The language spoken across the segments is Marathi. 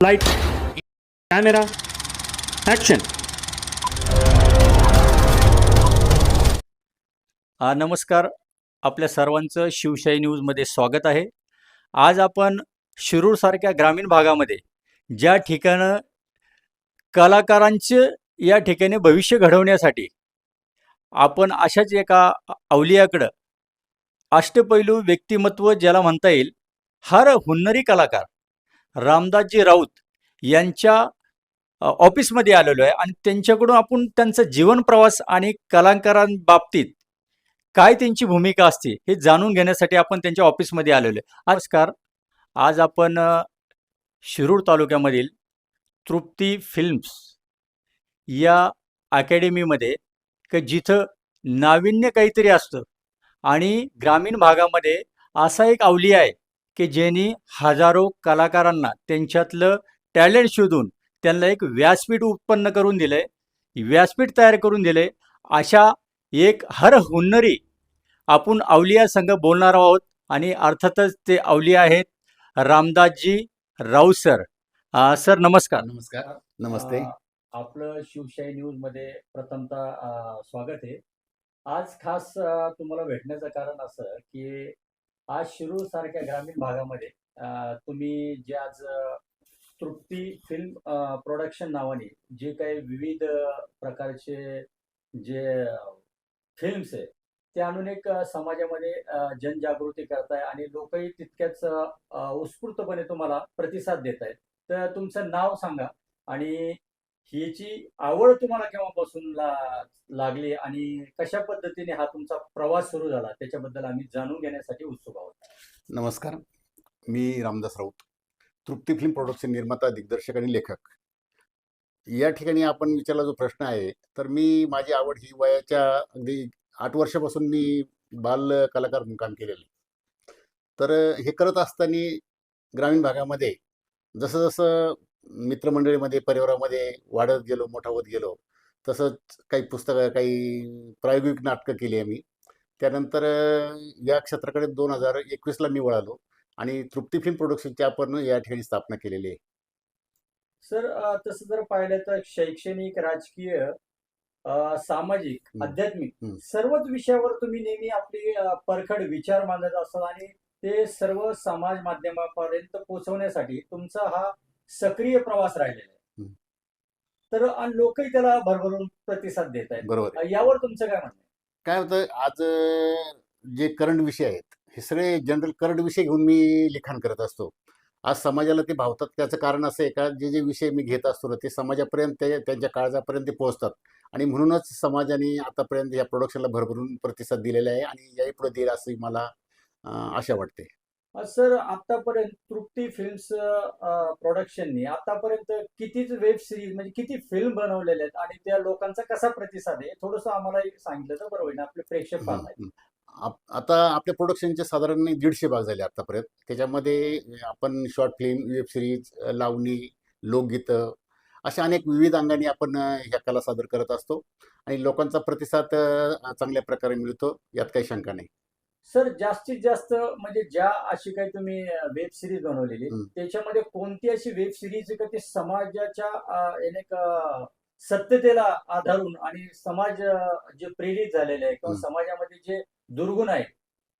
लाइट कॅमेरा ॲक्शन नमस्कार आपल्या सर्वांचं शिवशाही न्यूजमध्ये स्वागत आहे. आज आपण शिरूरसारख्या ग्रामीण भागामध्ये ज्या ठिकाणं कलाकारांचे या ठिकाणी भविष्य घडवण्यासाठी आपण अशाच एका अवलियाकडं अष्टपैलू व्यक्तिमत्व ज्याला म्हणता येईल हर हुन्नरी कलाकार रामदासजी राऊत यांच्या ऑफिसमध्ये आलेलो आहे आणि त्यांच्याकडून आपण त्यांचा जीवन प्रवास आणि कलाकारांबाबतीत काय त्यांची भूमिका असते हे जाणून घेण्यासाठी आपण त्यांच्या ऑफिसमध्ये आलेलो आहे. नमस्कार. आज आपण शिरूर तालुक्यामधील तृप्ती फिल्म्स या अकॅडमीमध्ये क जिथं नाविन्य काहीतरी असतं आणि ग्रामीण भागामध्ये असा एक अवली आहे की ज्यांनी हजारो कलाकारांना त्यांच्यातलं टॅलेंट शोधून त्यांना एक व्यासपीठ उत्पन्न करून दिलंय. व्यासपीठ तयार करून दिलंय. अशा एक हर हुन्नरी आपण अवलिया संघ बोलणार आहोत आणि अर्थातच ते अवलिया आहेत रामदासजी राऊत सर. अं, सर नमस्कार. नमस्कार. नमस्ते. आपलं शिवशाही न्यूजमध्ये प्रथमतः स्वागत आहे. आज खास तुम्हाला भेटण्याचं कारण असं की आज शिरूर सारख्या ग्रामीण भागामध्ये तुम्ही जे आज तृप्ती फिल्म प्रोडक्शन नावाने जे काही विविध प्रकारचे जे फिल्म्स आहे ते आणून एक समाजामध्ये जनजागृती करताय आणि लोकही तितक्याच उत्स्फूर्तपणे तुम्हाला प्रतिसाद देत आहेत तर तुमचं नाव सांगा आणि ह्याची आवड तुम्हाला केव्हापासून ला लागली आणि कशा पद्धतीने हा तुमचा प्रवास सुरू झाला? त्याच्याबद्दल आम्ही जाणून घेण्यासाठी उत्सुक आहोत. नमस्कार. मी रामदास राऊत तृप्ती फिल्म प्रोडक्शन निर्माता दिग्दर्शक आणि लेखक. या ठिकाणी आपण विचारला जो प्रश्न आहे तर मी माझी आवड ही वयाच्या अगदी आठ वर्षापासून मी बाल कलाकार म्हणून काम केलेलं. आहे. तर हे करत असताना ग्रामीण भागामध्ये जसं जसं मित्रमंडळीमध्ये परिवारामध्ये वाढत गेलो मोठा होत गेलो तसंच काही पुस्तकं काही प्रायोगिक नाटकं केली आहे मी त्यानंतर या क्षेत्राकडे दोन हजार एकवीसला मी वळालो आणि तृप्ती फिल्म प्रोडक्शनची आपण या ठिकाणी स्थापना केलेली आहे सर तसं जर पाहिलं तर शैक्षणिक राजकीय सामाजिक. आध्यात्मिक. सर्वच विषयावर तुम्ही नेहमी आपली परखड विचार मांडत असतात आणि ते सर्व समाज माध्यमापर्यंत पोहोचवण्यासाठी तुमचा हा सक्रिय प्रवास राहिलेला आहे. तर लोकही त्याला भरभरून प्रतिसाद देत आहेत. बरोबर यावर तुमचं काय म्हणणं? काय होतं आज जे करंट विषय आहेत हे सगळे जनरल करंट विषय घेऊन मी लिखाण करत असतो. आज समाजाला ते भावतात त्याचं कारण असं आहे का जे जे विषय मी घेत असतो ना ते समाजापर्यंत ते त्यांच्या काळजापर्यंत ते पोहोचतात. आणि म्हणूनच समाजाने आतापर्यंत या प्रोडक्शनला भरभरून प्रतिसाद दिलेला आहे आणि याही पुढे देईल असं मला आशा वाटते. सर आतापर्यंत तृप्ती फिल्म्स प्रोडक्शननी आतापर्यंत कितीच वेब सिरीज म्हणजे किती फिल्म बनवलेल्या आहेत आणि त्या लोकांचा कसा प्रतिसाद आहे थोडस आम्हाला सांगितलं तर बरं होईल आपले प्रेक्षक. आप- आता आपल्या प्रोडक्शनचे साधारण दीडशे भाग झाले आतापर्यंत. त्याच्यामध्ये आपण शॉर्ट फिल्म वेब सिरीज लावणी लोकगीतं अशा अनेक विविध अंगाने आपण ह्या कला सादर करत असतो आणि लोकांचा प्रतिसाद चांगल्या प्रकारे मिळतो यात काही शंका नाही. सर जास्तीत जास्त म्हणजे ज्या अशी काही तुम्ही वेब सिरीज बनवलेली. त्याच्यामध्ये कोणती अशी वेब सिरीज का ती समाजाच्या अ, याने क- सत्यतेला आधारून आणि समाज अ, जे प्रेरित झालेले आहे किंवा. समाजामध्ये जे दुर्गुण आहेत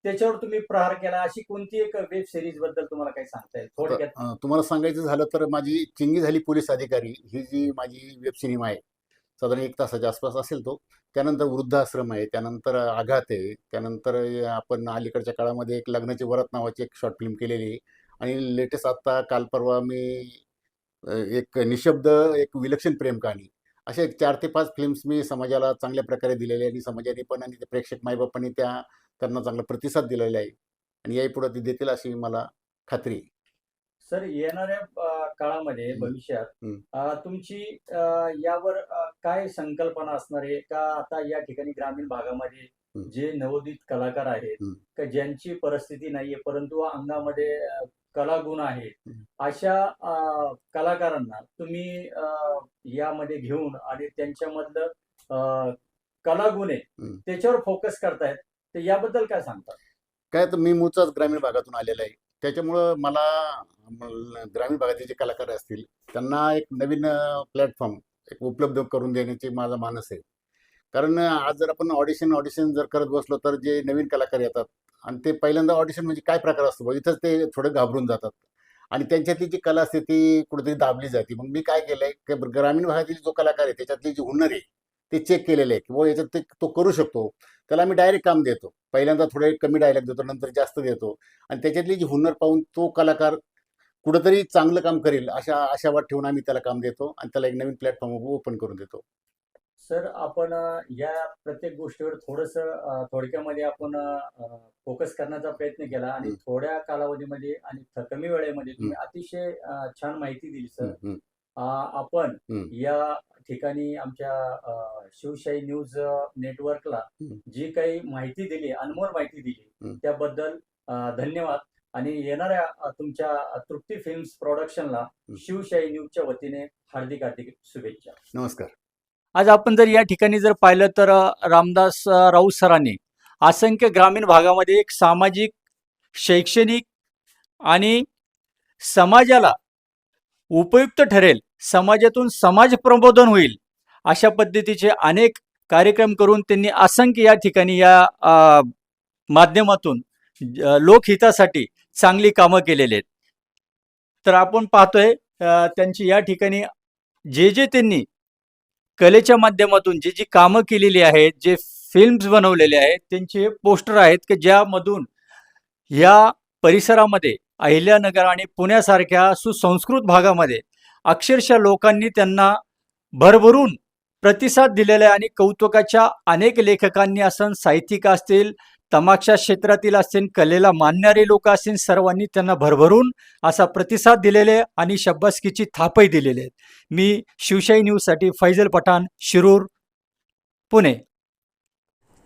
त्याच्यावर तुम्ही प्रहार केला अशी कोणती एक वेब सिरीजबद्दल तुम्हाला काही सांगता येईल थोडक्यात अ, तुम्हाला सांगायचं झालं तर माझी चिंगी झाली पोलीस अधिकारी ही जी माझी वेब सिनेमा आहे साधारण एक तासाच्या आसपास असेल तो. त्यानंतर वृद्धाश्रम आहे त्यानंतर आघात आहे त्यानंतर आपण अलीकडच्या काळामध्ये एक लग्नाची वरात नावाची एक शॉर्ट फिल्म केलेली आहे. आणि लेटेस्ट आत्ता काल परवा मी एक निशब्द एक विलक्षण प्रेम कहाणी. अशा एक चार ते पाच फिल्म्स मी समाजाला चांगल्या प्रकारे दिलेले आहे आणि समाजाने पण आणि ते प्रेक्षक मायबापांनी त्या त्यांना चांगला प्रतिसाद दिलेला आहे. आणि याही पुढे ते देतील अशी मला खात्री आहे. सर येणाऱ्या काळामध्ये. भविष्यात तुमची यावर काय संकल्पना असणार आहे का आता या ठिकाणी ग्रामीण भागामध्ये. जे नवोदित कलाकार आहेत. का ज्यांची परिस्थिती नाहीये परंतु अंगामध्ये कलागुण आहेत हम्म. अशा कलाकारांना तुम्ही यामध्ये घेऊन आणि त्यांच्यामधलं कलागुण आहे. त्याच्यावर फोकस करतायत तर याबद्दल काय सांगतात काय तर मी मूळचाच ग्रामीण भागातून आलेला आहे त्याच्यामुळं मला ग्रामीण भागातील जे कलाकार असतील त्यांना एक नवीन प्लॅटफॉर्म एक उपलब्ध करून देण्याचे माझा मानस आहे. कारण आज जर आपण ऑडिशन ऑडिशन जर करत बसलो तर जे नवीन कलाकार येतात आणि ते पहिल्यांदा ऑडिशन म्हणजे काय प्रकार असतो? बघ, इथंच ते थोडे घाबरून जातात. आणि त्यांच्यातली जी कला असते ती कुठेतरी दाबली जाते. मग मी काय केलंय की ग्रामीण भागातील जो कलाकार आहे त्याच्यातली जी हुनर आहे ते चेक केलेले आहे. की याच्यात ते तो करू शकतो. त्याला आम्ही डायरेक्ट काम देतो. पहिल्यांदा थोडे कमी डायलॉग देतो नंतर जास्त देतो. आणि त्याच्यातली जी हुनर पाहून तो कलाकार कुठंतरी चांगलं काम करेल अशा आशावाद ठेवून आम्ही त्याला काम देतो आणि त्याला एक नवीन प्लॅटफॉर्म ओपन करून देतो. सर आपण या प्रत्येक गोष्टीवर थोडस थोडक्यामध्ये आपण फोकस करण्याचा प्रयत्न केला आणि. थोड्या कालावधीमध्ये आणि कमी वेळेमध्ये तुम्ही अतिशय छान माहिती दिली सर. आपण. या ठिकाणी आमच्या शिवशाही न्यूज नेटवर्कला. जी काही माहिती दिली अनमोल माहिती दिली. त्याबद्दल धन्यवाद आणि येणाऱ्या तुमच्या तृप्ती फिल्म्स प्रोडक्शनला. शिवशाही न्यूजच्या वतीने हार्दिक हार्दिक शुभेच्छा नमस्कार आज आपण जर या ठिकाणी जर पाहिलं तर रामदास अ, राऊत सरांनी असंख्य ग्रामीण भागामध्ये एक सामाजिक शैक्षणिक आणि समाजाला उपयुक्त ठरेल समाजातून समाज प्रबोधन होईल अशा पद्धतीचे अनेक कार्यक्रम करून त्यांनी असंख्य या ठिकाणी या माध्यमातून लोकहितासाठी चांगली कामं केलेली आहेत. तर आपण पाहतोय त्यांची या ठिकाणी जे जे त्यांनी कलेच्या माध्यमातून जी जी कामं केलेली आहेत जे फिल्म्स बनवलेले आहेत त्यांचे पोस्टर आहेत की ज्यामधून या परिसरामध्ये अहिल्यानगर आणि पुण्यासारख्या सुसंस्कृत भागामध्ये अक्षरशः लोकांनी त्यांना भरभरून प्रतिसाद दिलेला आहे आणि कौतुकाच्या अनेक लेखकांनी असन साहित्यिक असतील तमाक्षा क्षेत्रातील असतील कलेला मानणारे लोक असतील सर्वांनी त्यांना भरभरून असा प्रतिसाद दिलेले आहे आणि शब्बासकीची थापही दिलेली आहेत. मी शिवशाही न्यूजसाठी फैजल पठाण शिरूर पुणे.